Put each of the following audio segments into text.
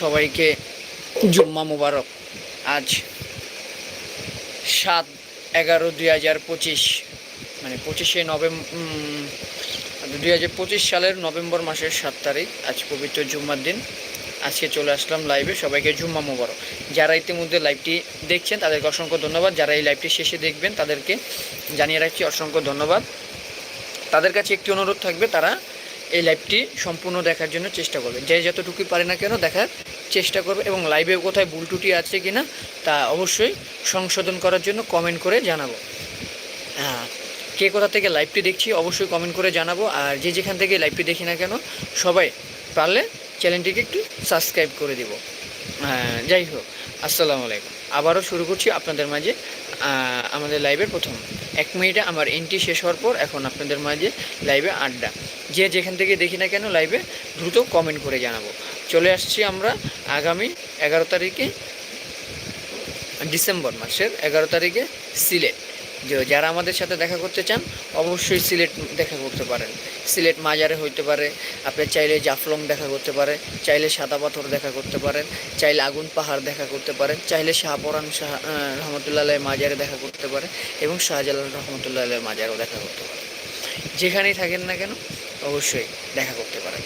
সবাইকে জুম্মা মুবারক। আজ সাত এগারো দুই হাজার পঁচিশ মানে পঁচিশে নভেম্বর দুই হাজার পঁচিশ সালের নভেম্বর মাসের সাত তারিখ, আজ পবিত্র জুম্মার দিন। আজকে চলে আসলাম লাইভে সবাইকে জুম্মা মুবারক। যারা ইতিমধ্যে লাইভটি দেখছেন, তাদেরকে অসংখ্য ধন্যবাদ। যারা এই লাইভটি শেষে দেখবেন, তাদেরকে জানিয়ে রাখছি অসংখ্য ধন্যবাদ। তাদের কাছে একটি অনুরোধ থাকবে, তারা এই লাইভটি সম্পূর্ণ দেখার জন্য চেষ্টা করবে। যে যতটুকুই পারে না কেন দেখার চেষ্টা করবে এবং লাইভে কোথায় ভুল টুটি আছে কি না তা অবশ্যই সংশোধন করার জন্য কমেন্ট করে জানাব। হ্যাঁ কে কোথা থেকে লাইভটি দেখছি অবশ্যই কমেন্ট করে জানাব। আর যে যেখান থেকে লাইভটি দেখি না কেন সবাই পারলে চ্যানেলটিকে একটু সাবস্ক্রাইব করে দিব। যাই হোক, আসসালামু আলাইকুম। আবারও শুরু করছি আপনাদের মাঝে আমাদের লাইভের প্রথম। এক মিনিটে আমার এন্ট্রি শেষ হওয়ার পর এখন আপনাদের মাঝে লাইভে আড্ডা। যে যেখান থেকে দেখি না কেন লাইভে দ্রুত কমেন্ট করে জানাব। চলে আসছি আমরা আগামী এগারো তারিখে ডিসেম্বর মাসের এগারো তারিখে সিলেট। যে যারা আমাদের সাথে দেখা করতে চান, অবশ্যই সিলেট দেখা করতে পারেন। সিলেট মাজারে হইতে পারে, আপনি চাইলে জাফলং দেখা করতে পারে চাইলে সাদা পাথর দেখা করতে পারেন, চাইলে আগুন পাহাড় দেখা করতে পারেন, চাইলে শাহপরান শাহ রহমতুল্লাহ মাজারে দেখা করতে পারে এবং শাহজালাল রহমতুল্লাহ মাজারেও দেখা করতে পারে যেখানেই থাকেন না কেন, অবশ্যই দেখা করতে পারেন।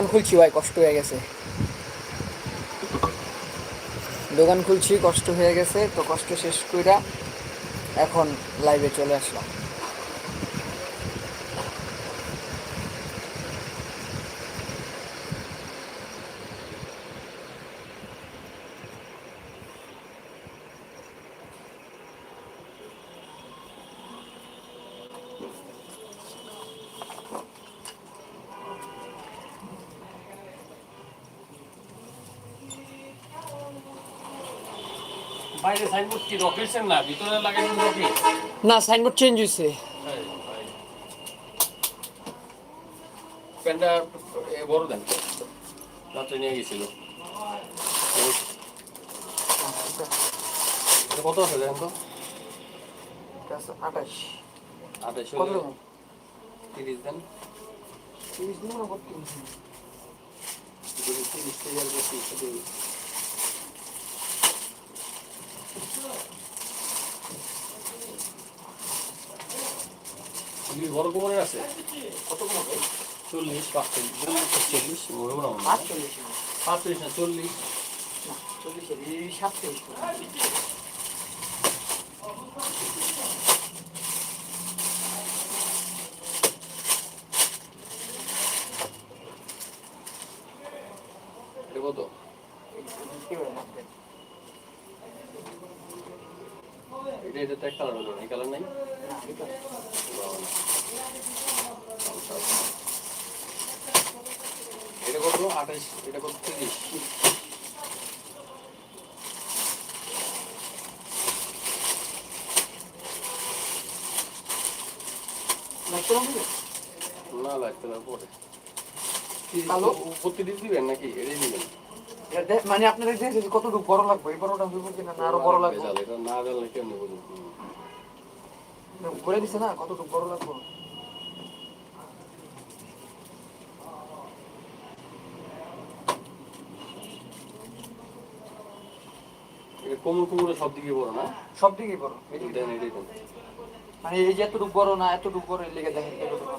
দোকান খুলছি ভাই, কষ্ট হয়ে গেছে। দোকান খুলছি, কষ্ট হয়ে গেছে, তো কষ্ট শেষ কইরা এখন লাইভে চলে আসলাম। বাইরে সাইনবোর্ড কি রকেটছেন না? ভিতরে লাগাইছেন রকেট না সাইনবোর্ড চেঞ্জ হয়েছে। প্যান্টটা এ বড় দেন। রাত্রে নিয়ে গেছিল। কত আছে দেখেন তো? আঠাশ। আঠাশ তিরিশ দেন। তিরিশ দিন যদি তিরিশ হাজার বেশি সেটা বড় কোমরের আছে? কত কম চল্লিশ পাঁচচল্লিশ। চল্লিশ। পাঁচচল্লিশ পাঁচচল্লিশ না চল্লিশ। না চল্লিশের সাতচল্লিশ কত? এটা এটা তো এক কালার হলো না এই কালার নাই এটা কত আঠাশ এটা কত তিরিশ? না লাগতে না পরে। কালো? দিবেন নাকি? এটাই দিবেন। মানে আপনার কতটুকু বড় লাগবে? এই বড়টা হইব কিনা না? আরও বড় লাগবে? না জানলে কেমনি বুঝুন করে দিছে না কতটুকু বড় লাগবে? কোমর কোমরে সব দিকে বড় না? সব দিকে বড় দেন এটাই দেন। মানে এই যে এতটুকু বড় না এতটুকু বড় এর লেগে দেখেন কেন লাগবে।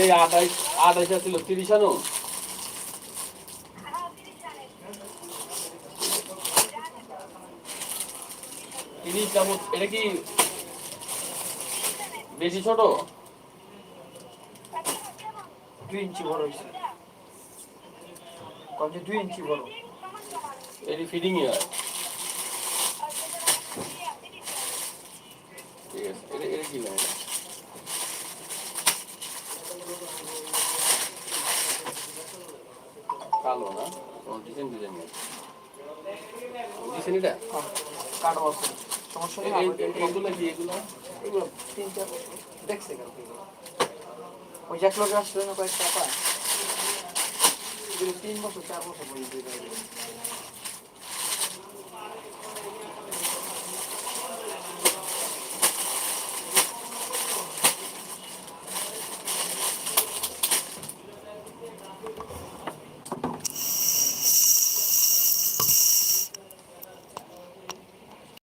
এই আঠাইশ আঠাইশ ছিল তিরিশ আনো? তিরিশ চামচ এটা কি বেশি ছোট? দুই ইঞ্চি বড় হয়েছে। দুই ইঞ্চি বড়। এটি ফিডিং হয়। ঠিক আছে, এটা এটা কি লাগে কালো না? ডিজাইন ডিজাইন ডিজাইন এটা কাটা আছে। সমস্যা নেই এই- কি এগুলো? এগুলো তিন চার বছর। দেখছে কেন ওই এক লোক আসলে না কয়েকটা পায়? তিন বছর চার বছর পর্যন্ত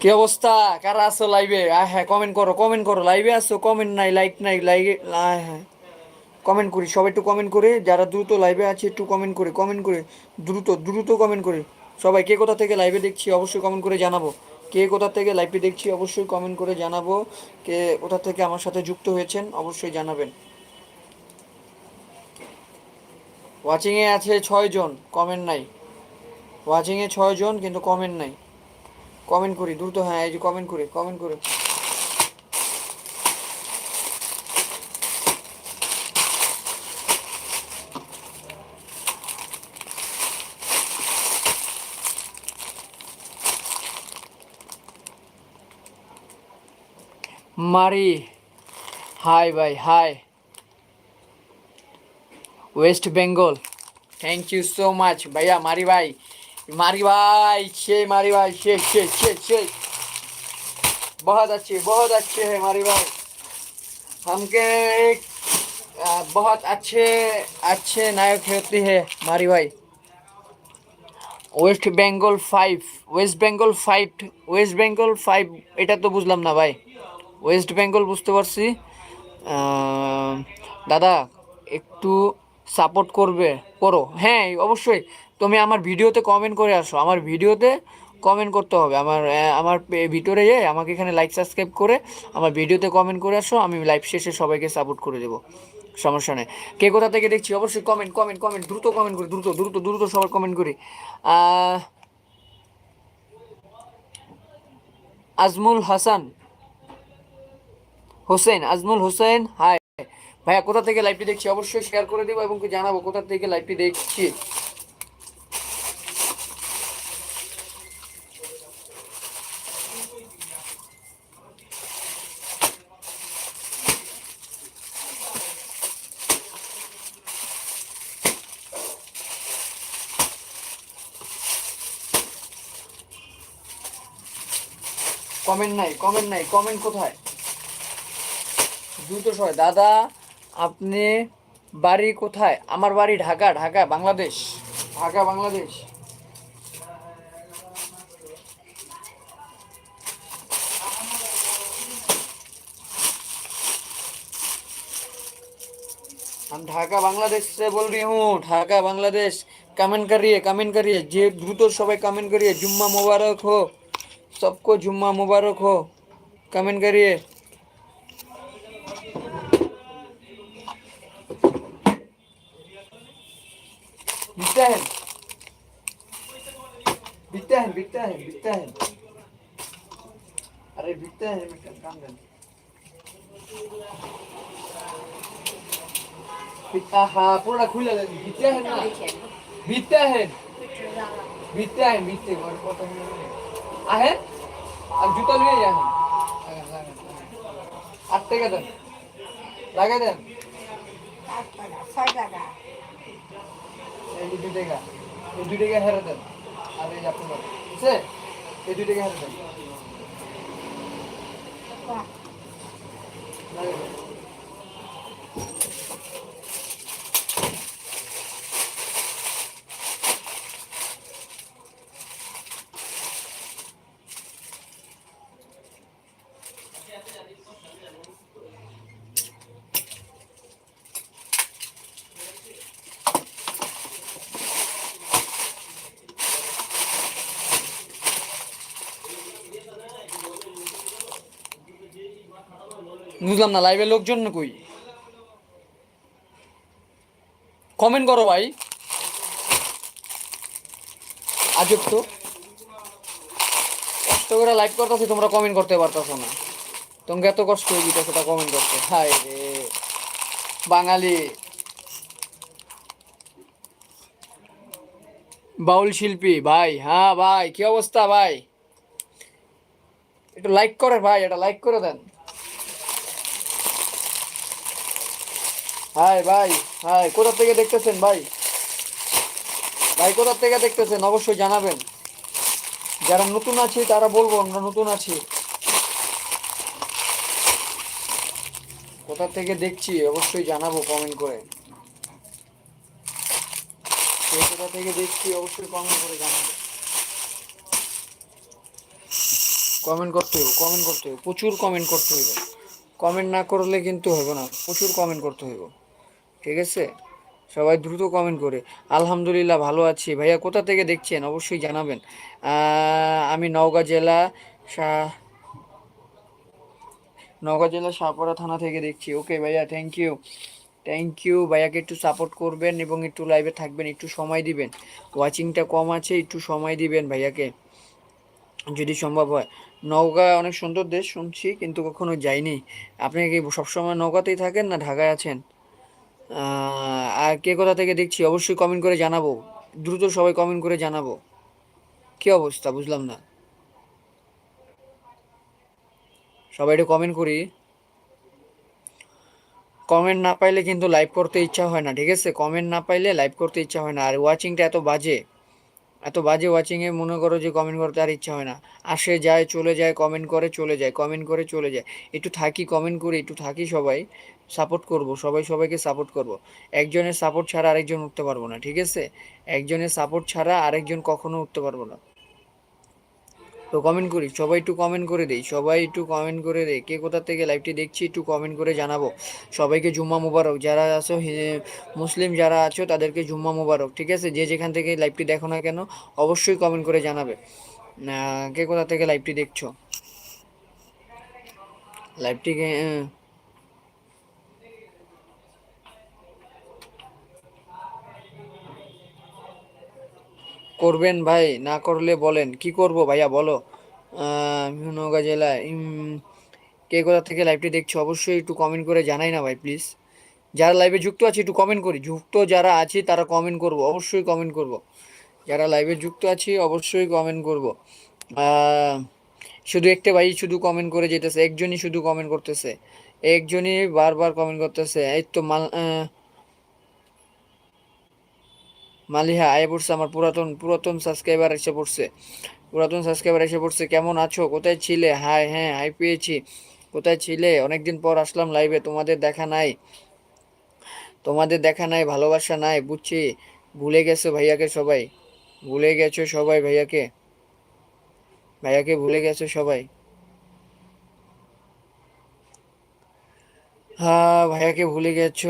কি অবস্থা? কারা আছো লাইভে আয় হ্যাঁ কমেন্ট করো কমেন্ট করো। লাইভে আসো কমেন্ট নাই লাইক নাই লাইকে আয় হ্যাঁ। কমেন্ট করি, সবাই একটু কমেন্ট করে, যারা দ্রুত লাইভে আছে একটু কমেন্ট করে কমেন্ট করে। দ্রুত দ্রুত কমেন্ট করে। সবাই কে কোথা থেকে লাইভে দেখছি অবশ্যই কমেন্ট করে জানাব। কে কোথা থেকে লাইভে দেখছি অবশ্যই কমেন্ট করে জানাব। কে কোথা থেকে আমার সাথে যুক্ত হয়েছেন অবশ্যই জানাবেন। ওয়াচিংয়ে আছে ছয় জন কমেন্ট নাই। ওয়াচিংয়ে ছয় জন কিন্তু কমেন্ট নাই। কমেন্ট করি দ্রুত হ্যাঁ এই যে কমেন্ট করি কমেন্ট করে মারি হাই ভাই hi West Bengal thank you so much ভাইয়া মারি ভাই मारी भाई छे मारी भाई छे छे छे छे बहुत अच्छे बहुत अच्छे है मारी भाई हमके एक आ, बहुत अच्छे अच्छे नायक होती है मारी भाई West Bengal five West Bengal five West Bengal five এটা তো বুঝলাম না ভাই ওয়েস্ট বেঙ্গল বুঝতে পারছি আহ, দাদা একটু সাপোর্ট করবে, করো। হ্যাঁ অবশ্যই। তুমি আমার ভিডিওতে কমেন্ট করে আসো। আমার ভিডিওতে কমেন্ট করতে হবে। আমার আমার ভিতরে যেয়ে আমাকে এখানে লাইক সাবস্ক্রাইব করে আমার ভিডিওতে কমেন্ট করে আসো। আমি লাইভ শেষে সবাইকে সাপোর্ট করে দেবো। সমস্যা নেই। কে কোথা থেকে দেখছি? অবশ্যই কমেন্ট কমেন্ট কমেন্ট দ্রুত কমেন্ট করি, দ্রুত দ্রুত দ্রুত সবার কমেন্ট করি। আজমুল হাসান হোসেন, আজমুল হোসেন হাই ভাইয়া, কোথা থেকে লাইভটি দেখছি অবশ্যই শেয়ার করে দেবো এবং জানাব কোথা থেকে লাইভটি দেখছি। কমেন্ট নাই কমেন্ট নাই কমেন্ট কোথায়? দ্রুত সবাই দাদা। আপনি বাড়ি কোথায় আমার বাড়ি ঢাকা ঢাকা বাংলাদেশ ঢাকা বাংলাদেশ हम ढाका बांग्लादेश से बोल रही हूँ ढाका बांग्लादेश कमेंट करिए कमेंट करिए जे द्रुत सबाई कमेंट करिए जुम्मा मुबारक हो सबको जुम्मा मुबारक हो कमेंट करिए Bittahin. Bittahin, Bittahin, Bittahin. আরে Bittahin, Bittahin, কামগান। আহা পুরোটা খুলে দেন Bittahin না। Bittahin. Bittahin, Bittahin, বড় কথা হলো। আহেন আর জুতা নিয়ে যান। আট টাকা দেন। লাগাই দেন। 6 টাকা। এই দুই টাকা এই দুই টাকা হেরে দেন। আর এই আপনার বুঝছে? এই দুই টাকা হেরে দেন। বুঝলাম না লাইভে লোকজন কই? কমেন্ট করো ভাই। আজব তো। কষ্ট করে লাইভ করতেছি, তোমরা কমেন্ট করতে পারতেছো না। তোমাকে এত কষ্ট হয়ে দিতে সেটা কমেন্ট করতে। হাই রে। বাঙালি। বাউল শিল্পী, ভাই হ্যাঁ ভাই, কি অবস্থা ভাই? একটু লাইক করে ভাই, এটা লাইক করে দেন। হাই, ভাই, হাই, কোথা থেকে দেখতেছেন, ভাই? ভাই, কোথা থেকে দেখতেছেন? অবশ্যই জানাবেন। যারা নতুন আছি, তারা বলব, আমরা নতুন আছি। কোথা থেকে দেখছি, অবশ্যই জানাব কমেন্ট করে। কোথা থেকে দেখছি, অবশ্যই কমেন্ট করে জানাব। কমেন্ট করতে হবে কমেন্ট করতে হবে প্রচুর কমেন্ট করতে হইব। কমেন্ট না করলে কিন্তু হবে না, প্রচুর কমেন্ট করতে হইব। ঠিক আছে? সবাই দ্রুত কমেন্ট করে। আলহামদুলিল্লাহ ভালো আছি। ভাইয়া, কোথা থেকে দেখছেন? অবশ্যই জানাবেন। আমি নওগাঁ জেলা শাহ নওগাঁ জেলা শাহপাড়া থানা থেকে দেখছি। ওকে ভাইয়া থ্যাংক ইউ থ্যাংক ইউ ভাইয়াকে একটু সাপোর্ট করবেন এবং একটু লাইভে থাকবেন, একটু সময় দিবেন। ওয়াচিংটা কম আছে, একটু সময় দিবেন ভাইয়াকে। যদি সম্ভব হয়। নওগাঁ অনেক সুন্দর দেশ শুনছি, কিন্তু কখনো যাইনি। আপনি কি সবসময় নওগাঁতেই থাকেন না ঢাকায় আছেন? আর কে কোথা থেকে দেখছি? অবশ্যই কমেন্ট করে জানাব। দ্রুত সবাই কমেন্ট করে জানাব। কি অবস্থা? বুঝলাম না। সবাই একটু কমেন্ট করি। কমেন্ট না পাইলে কিন্তু লাইভ করতে ইচ্ছা হয় না, ঠিক আছে? কমেন্ট না পাইলে লাইভ করতে ইচ্ছা হয় না। আর ওয়াচিংটা এত বাজে। এত বাজে ওয়াচিংয়ে মনে করো যে কমেন্ট করতে আর ইচ্ছা হয় না। আসে যায়, চলে যায় কমেন্ট করে, চলে যায় কমেন্ট করে, চলে যায়। একটু থাকি কমেন্ট করি, একটু থাকি সবাই সাপোর্ট করব, সবাই সবাইকে সাপোর্ট করব। একজনের সাপোর্ট ছাড়া আরেকজন উঠতে পারব না, ঠিক আছে? একজনের সাপোর্ট ছাড়া আরেকজন কখনো উঠতে পারব না। তো কমেন্ট করি, সবাই একটু কমেন্ট করে দেই, সবাই একটু কমেন্ট করে দেয় কে কোথা থেকে লাইভটি দেখছি একটু কমেন্ট করে জানাব। সবাইকে জুম্মা মুবারক, যারা আছো মুসলিম যারা আছো, তাদেরকে জুম্মা মুবারক, ঠিক আছে? যে যেখান থেকে লাইভটি দেখো না কেন, অবশ্যই কমেন্ট করে জানাবে। কে কোথা থেকে লাইভটি দেখছ? লাইভটিকে করবেন ভাই? না করলে বলেন। কি করব ভাইয়া, বলো। নওগাঁ জেলায় কে কোথা থেকে লাইভটি দেখছ অবশ্যই একটু কমেন্ট করে জানাই না ভাই প্লিজ যারা লাইভে যুক্ত আছে, একটু কমেন্ট করি। যুক্ত যারা আছি, তারা কমেন্ট করব, অবশ্যই কমেন্ট করব। যারা লাইভে যুক্ত আছি, অবশ্যই কমেন্ট করব। শুধু একটা ভাই শুধু কমেন্ট করে যেতেছে, একজনই শুধু কমেন্ট করতেছে। একজনই বারবার কমেন্ট করতেছে। এই তো মাল মালিহা আয় পড়ছে আমার পুরাতন পুরাতন সাবস্ক্রাইবার এসে পড়ছে। পুরাতন সাবস্ক্রাইবার এসে পড়ছে, কেমন আছো? কোথায় ছিলে? হাই হ্যাঁ হাই পেয়েছি। কোথায় ছিলে? অনেকদিন পর আসলাম লাইভে তোমাদের দেখা নাই। তোমাদের দেখা নাই, ভালোবাসা নাই, বুঝছি। ভুলে গেছো ভাইয়াকে সবাই? ভুলে গেছো সবাই ভাইয়াকে? ভাইয়াকে ভুলে গেছো সবাই? হ্যাঁ ভাইয়াকে ভুলে গেছো।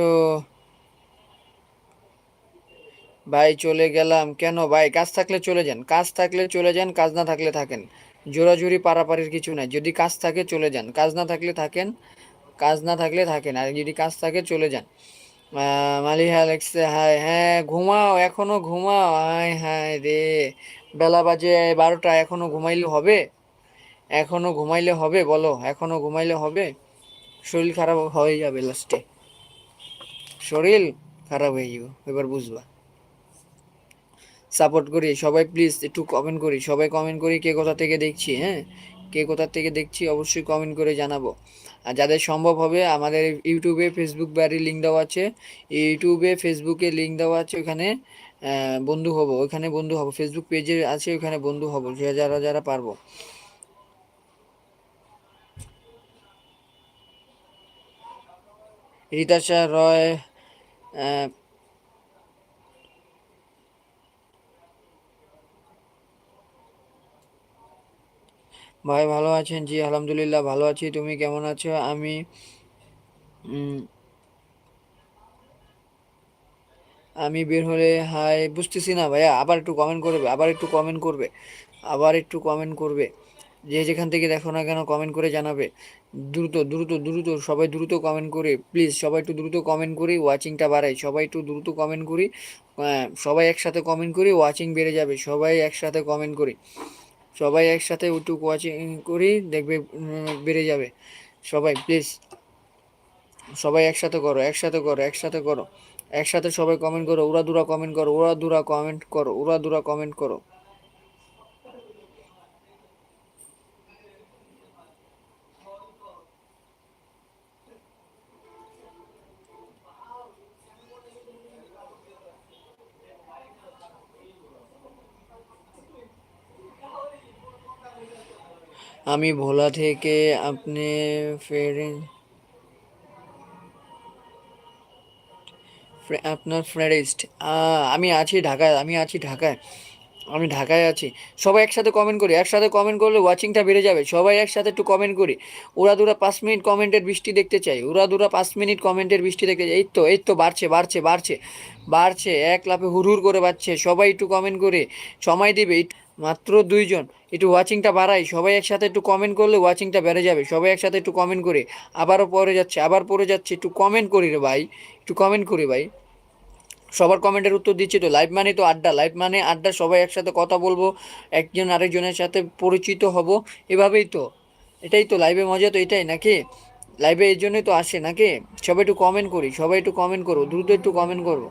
ভাই চলে গেলাম। কেন ভাই? কাজ থাকলে চলে যান। কাজ থাকলে চলে যান, কাজ না থাকলে থাকেন। জোরাজুরি, পারাপারির কিছু নাই। যদি কাজ থাকে চলে যান। কাজ না থাকলে থাকেন, কাজ না থাকলে থাকেন। আর যদি কাজ থাকে চলে যান। মালিহা লেখছে হাই হ্যাঁ ঘুমাও, এখনও ঘুমাও। হাই হাই রে। বেলা বাজে বারোটা, এখনও ঘুমাইলে হবে? এখনও ঘুমাইলে হবে? বলো, এখনও ঘুমাইলে হবে? শরীর খারাপ হয়ে যাবে লাস্টে শরীর খারাপ হয়ে যাবে, এবার বুঝবা। সাপোর্ট করি, সবাই প্লিজ একটু কমেন্ট করি। সবাই কমেন্ট করি কে কোথা থেকে দেখছি হ্যাঁ? কে কোথা থেকে দেখছি অবশ্যই কমেন্ট করে জানাব। আর যাদের সম্ভব হবে, আমাদের ইউটিউবে ফেসবুক বাড়ির লিঙ্ক দেওয়া আছে। ইউটিউবে ফেসবুকে লিঙ্ক দেওয়া আছে ওখানে বন্ধু হব। ওখানে বন্ধু হব। ফেসবুক পেজে আছে, ওখানে বন্ধু হব যারা যারা পারব। রিতাশা রয় ভাই ভালো আছেন? জি, আলহামদুলিল্লাহ, ভালো আছি। তুমি কেমন আছো? আমি আমি বের হলে হাই বুঝতেছি না ভাইয়া। আবার একটু কমেন্ট করবে, আবার একটু কমেন্ট করবে, আবার একটু কমেন্ট করবে। যে যেখান থেকে দেখো না কেন কমেন্ট করে জানাবে। দ্রুত দ্রুত দ্রুত, সবাই দ্রুত কমেন্ট করে প্লিজ সবাই একটু দ্রুত কমেন্ট করি ওয়াচিংটা বাড়াই। সবাই একটু দ্রুত কমেন্ট করি সবাই একসাথে কমেন্ট করি ওয়াচিং বেড়ে যাবে। সবাই একসাথে কমেন্ট করি। সবাই একসাথে একটু ওয়াচিং করি, দেখবে বেড়ে যাবে। সবাই প্লিজ সবাই একসাথে করো একসাথে করো একসাথে করো। একসাথে সবাই কমেন্ট করো, ওরা দুরা কমেন্ট করো, ওরা দুরা কমেন্ট করো, ওরা দুরা কমেন্ট করো। আমি ভোলা থেকে আপনি ফেরেন ফ্রে- আপনার ফ্রেন্ডিস্ট আমি আছি ঢাকায়, আমি আছি ঢাকায়, আমি ঢাকায় আছি। সবাই একসাথে কমেন্ট করি, একসাথে কমেন্ট করলে ওয়াচিংটা বেড়ে যাবে। সবাই একসাথে একটু কমেন্ট করি। ওরা দুরা পাঁচ মিনিট কমেন্টের বৃষ্টি দেখতে চাই। ওরা দুরা পাঁচ মিনিট কমেন্টের বৃষ্টি দেখতে চাই। এই তো এই তো বাড়ছে বাড়ছে বাড়ছে বাড়ছে। এক লাফে হুড় করে বাড়ছে। সবাই একটু কমেন্ট করে। সময় দিবে মাত্র দুইজন। একটু ওয়াচিংটা বাড়াই। সবাই একসাথে একটু কমেন্ট করলে ওয়াচিংটা বেড়ে যাবে। সবাই একসাথে একটু কমেন্ট করে। আবারও পরে যাচ্ছে, আবার পরে যাচ্ছে। একটু কমেন্ট করি রে ভাই। একটু কমেন্ট করি ভাই। সবার কমেন্টের উত্তর দিচ্ছি তো। লাইভ মানে তো আড্ডা। লাইভ মানে আড্ডা। সবাই একসাথে কথা বলব। একজন আরেকজনের সাথে পরিচিত হব। এভাবেই তো। এটাই তো লাইভে মজা তো এটাই নাকি? লাইভে এই জন্যই তো আসে নাকি? সবাই একটু কমেন্ট করি। সবাই একটু কমেন্ট করো। দ্রুত একটু কমেন্ট করো।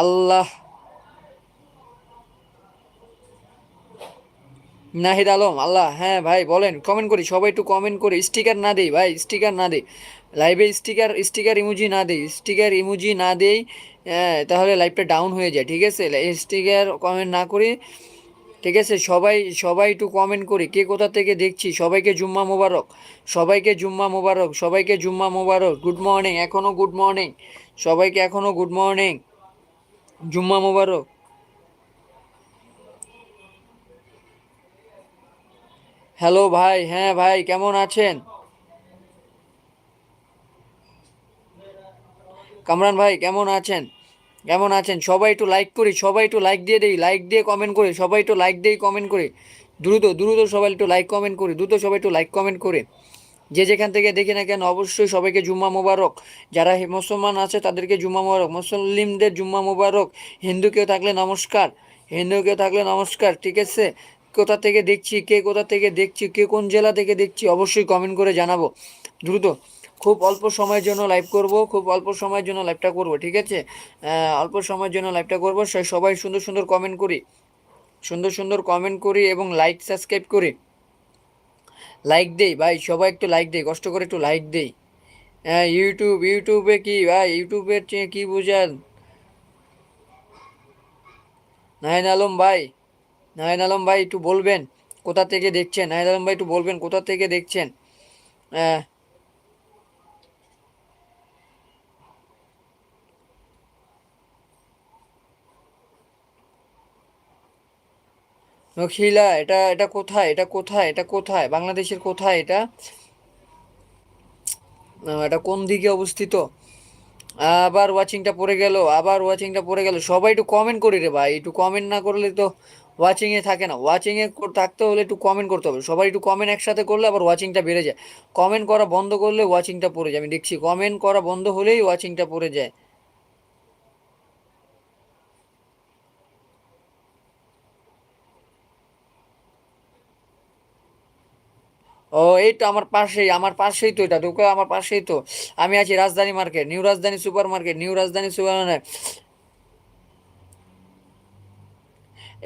আল্লাহ। নাহিদ আলম আল্লাহ হ্যাঁ ভাই বলেন কমেন্ট করি সবাই একটু কমেন্ট করি স্টিকার না দেই ভাই স্টিকার না দেই। লাইভে স্টিকার স্টিকার ইমোজি না দেই স্টিকার ইমোজি না দেই হ্যাঁ, তাহলে লাইভটা ডাউন হয়ে যায় ঠিক আছে? স্টিকার কমেন্ট না করি ঠিক আছে? সবাই সবাই একটু কমেন্ট করি কে কোথা থেকে দেখছি? সবাইকে জুম্মা মোবারক সবাইকে জুম্মা মোবারক সবাইকে জুম্মা মোবারক গুড মর্নিং এখনও গুড মর্নিং সবাইকে এখনও গুড মর্নিং জুম্মা মোবারক। হ্যালো ভাই হ্যাঁ ভাই, কেমন আছেন? কামরান ভাই, কেমন আছেন? কেমন আছেন? সবাই একটু লাইক করি, সবাই একটু লাইক দিয়ে দেই লাইক দিয়ে কমেন্ট করি, সবাই একটু লাইক দিয়ে কমেন্ট করি। দ্রুত দ্রুত সবাই একটু লাইক কমেন্ট করি, দ্রুত সবাই একটু লাইক কমেন্ট করে যে যেখান থেকে দেখি না কেন অবশ্যই সবাইকে জুম্মা মোবারক। যারা মুসলমান আছে, তাদেরকে জুম্মা মোবারক। মুসলিমদের জুম্মা মোবারক। হিন্দু কেউ থাকলে নমস্কার। হিন্দু কেউ থাকলে নমস্কার, ঠিক আছে? কোথা থেকে দেখছি, কে কোথা থেকে দেখছি, কে কোন জেলা থেকে দেখছি, অবশ্যই কমেন্ট করে জানাব। দ্রুত, খুব অল্প সময়ের জন্য লাইভ করব, খুব অল্প সময়ের জন্য লাইভটা করব, ঠিক আছে? অল্প সময়ের জন্য লাইভটা করব সবাই সুন্দর সুন্দর কমেন্ট করি। সুন্দর সুন্দর কমেন্ট করি এবং লাইক সাবস্ক্রাইব করি। লাইক দেই, ভাই, সবাই একটু লাইক দেই, কষ্ট করে একটু লাইক দেই। হ্যাঁ ইউটিউব ইউটিউবে কি, ভাই ইউটিউবের চেয়ে কী বুঝান? নাহিন আলম ভাই নাহিন আলম ভাই, একটু বলবেন, কোথা থেকে দেখছেন? নাহিন আলম ভাই, একটু বলবেন, কোথা থেকে দেখছেন? হ্যাঁ। নখিলা এটা এটা কোথায় এটা কোথায় এটা কোথায়, বাংলাদেশের কোথায় এটা? এটা কোন দিকে অবস্থিত? আবার ওয়াচিংটা পড়ে গেল, আবার ওয়াচিংটা পড়ে গেল। সবাই একটু কমেন্ট করি রে ভাই, একটু কমেন্ট না করলে তো ওয়াচিংয়ে থাকে না। ওয়াচিংয়ে থাকতে হলে একটু কমেন্ট করতে হবে। সবাই একটু কমেন্ট একসাথে করলে আবার ওয়াচিংটা বেড়ে যায়। কমেন্ট করা বন্ধ করলে ওয়াচিংটা পড়ে যায়। আমি দেখছি কমেন্ট করা বন্ধ হলেই ওয়াচিংটা পড়ে যায়। ও, এই তো আমার পাশেই আমার পাশেই তো এটা দোকান আমার পাশেই তো। আমি আছি Rajdhani market, new Rajdhani super market, new Rajdhani super market.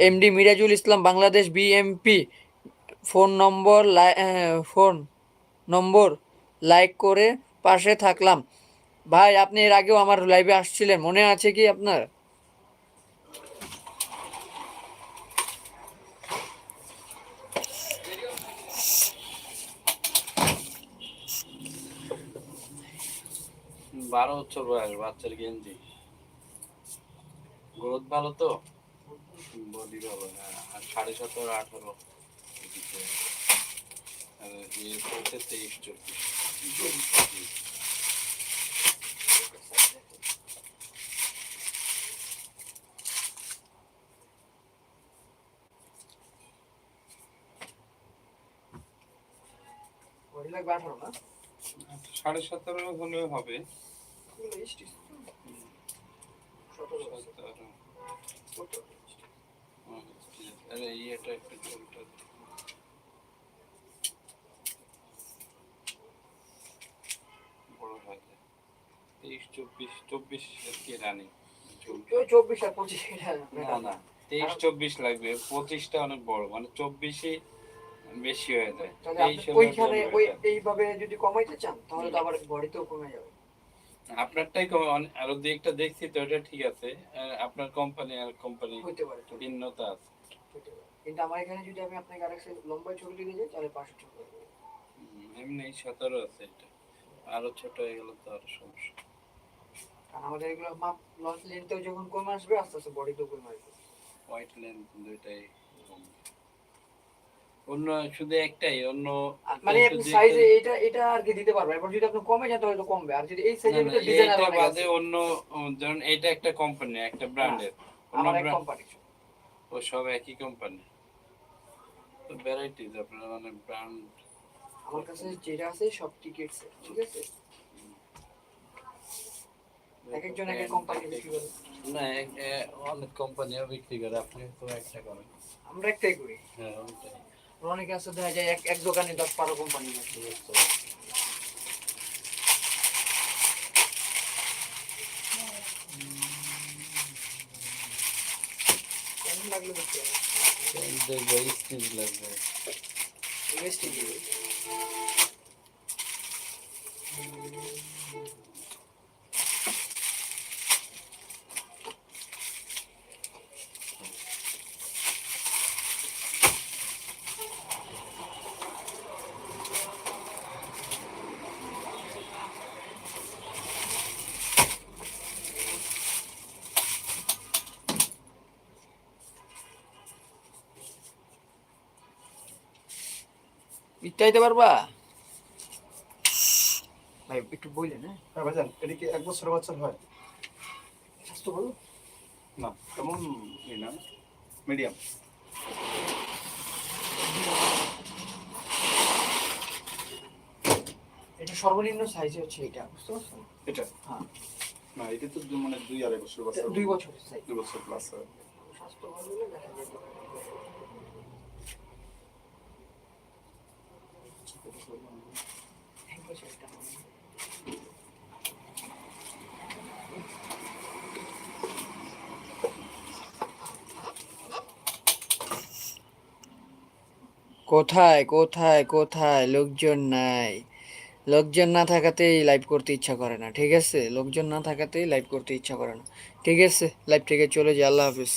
MD Mirajul Islam, Bangladesh BMP. Phone number phone number like করে পাশে থাকলাম। ভাই, আপনি এর আগেও আমার লাইভে আসছিলেন, মনে আছে কি আপনার? বারো বছর বয়স বাচ্চার গেঞ্জি। গ্রোথ ভালো তো? বডি ভালো হ্যাঁ, আর সাড়ে সতেরো আঠারো। ইয়ে সাড়ে সতেরো হলেও হবে। চব্বিশ চব্বিশ কি রানি না না তেইশ চব্বিশ লাগবে, পঁচিশটা অনেক বড় মানে চব্বিশে বেশি হয়ে যায়। ওই এইভাবে যদি কমাইতে চান, তাহলে তো আবার বডিতেও কমে যাবে। আপনারটাই আরও দুই একটা দেখছি তো ওটা ঠিক আছে। আপনার কোম্পানি আর কোম্পানি হইতে পারে তো, ভিন্নতা আছে। কিন্তু আমার এখানে যদি আমি আপনাকে আরেক সাইজ লম্বা ছবি লিখে যাই তাহলে পাঁচশো টাকা লাগবে। এমনি সতেরো আছে এটা। আরও ছোট হয়ে গেলে তো আরও সমস্যা। কারণ আমাদের এগুলো মাপ লঞ্চ লেন্থেও যখন কমে আসবে আস্তে আস্তে বডিতেও কমে আসবে। হোয়াইট লেন্থ দুইটাই। অন্য শুধু একটাই অন্য মানে আপনি সাইজে এটা এটা আর কি দিতে পারবেন এবার যদি আপনি কমে যান তাহলে কমবে। আর যদি এই সাইজের ভিতরে ডিজাইনার এইটা বাদে অন্য ধরুন এটা একটা কোম্পানি একটা ব্র্যান্ডের অন্য কোম্পানি ও সব একই কোম্পানি তো ভ্যারাইটিজ আপনার মানে ব্র্যান্ড আমার কাছে যেটা আছে সব টিকিট ঠিক আছে? এক একজন এক এক কোম্পানি বিক্রি করে। না অনেক কোম্পানিও বিক্রি করে আপনি তো একটা করেন। আমরা একটাই করি। হ্যাঁ অনেকে আছে দেখা যায় এক এক দোকানে দশ বারো কোম্পানি লাগল দেখব স্টিচ লাগবে। ইউএসটি ইত্যাদিতে পারবা? ভাই একটু বললেন হ্যাঁ? হ্যাঁ ভাইজান এটা কি এক বছর বাচ্চার হয়? স্বাস্থ্য ভালো না তেমন ই না মিডিয়াম। এটা সর্বনিম্ন সাইজ হচ্ছে এটা বুঝতে পারছেন? এটা? হ্যাঁ। না এটা তো মানে দুই আড়াই বছর বাচ্চা দুই বছরের সাইজ দুই বছর প্লাস স্বাস্থ্য ভালো দেখা যেত কোথায় কোথায় কোথায়? লোকজন নাই। লোকজন না থাকাতেই লাইভ করতে ইচ্ছা করে না, ঠিক আছে? লোকজন না থাকাতেই লাইভ করতে ইচ্ছা করে না। ঠিক আছে? লাইভ থেকে চলে যাই, আল্লাহ হাফিজ।